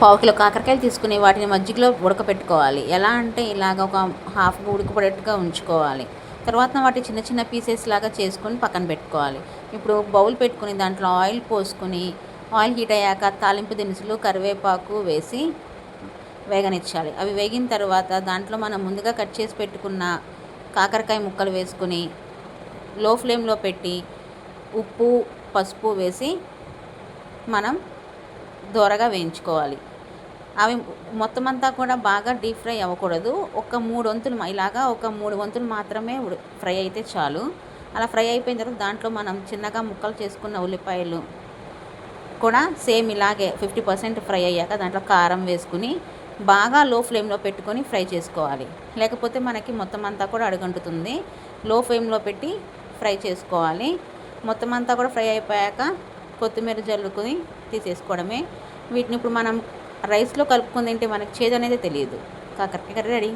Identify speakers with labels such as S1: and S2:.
S1: పావు కిలో కాకరకాయలు తీసుకుని వాటిని మజ్జిగలో ఉడకపెట్టుకోవాలి. ఎలా అంటే ఇలాగ ఒక హాఫ్ ఉడకపడేట్టుగా ఉంచుకోవాలి. తర్వాత వాటి చిన్న చిన్న పీసెస్ లాగా చేసుకొని పక్కన పెట్టుకోవాలి. ఇప్పుడు బౌల్ పెట్టుకుని దాంట్లో ఆయిల్ పోసుకొని ఆయిల్ హీట్ అయ్యాక తాలింపు దినుసులు కరివేపాకు వేసి వేగనిచ్చాలి. అవి వేగిన తర్వాత దాంట్లో మనం ముందుగా కట్ చేసి పెట్టుకున్న కాకరకాయ ముక్కలు వేసుకుని లో ఫ్లేమ్లో పెట్టి ఉప్పు పసుపు వేసి మనం దోరగా వేయించుకోవాలి. అవి మొత్తం అంతా కూడా బాగా డీప్ ఫ్రై అవ్వకూడదు. ఒక మూడు వంతులు ఇలాగా ఒక మూడు వంతులు మాత్రమే ఫ్రై అయితే చాలు. అలా ఫ్రై అయిపోయిన తర్వాత దాంట్లో మనం చిన్నగా ముక్కలు చేసుకున్న ఉల్లిపాయలు కూడా సేమ్ ఇలాగే ఫిఫ్టీ పర్సెంట్ ఫ్రై అయ్యాక దాంట్లో కారం వేసుకుని బాగా లో ఫ్లేమ్లో పెట్టుకొని ఫ్రై చేసుకోవాలి. లేకపోతే మనకి మొత్తం అంతా కూడా అడుగంటుతుంది. లో ఫ్లేమ్లో పెట్టి ఫ్రై చేసుకోవాలి. మొత్తం అంతా కూడా ఫ్రై అయిపోయాక కొత్తిమీర జల్లుకొని తీసేసుకోవడమే. వీటిని ఇప్పుడు మనం రైస్లో కలుపుకొని తింటే మనకి చేదు అనేది తెలియదు. కాకరకాయ కర్రీ రెడీ.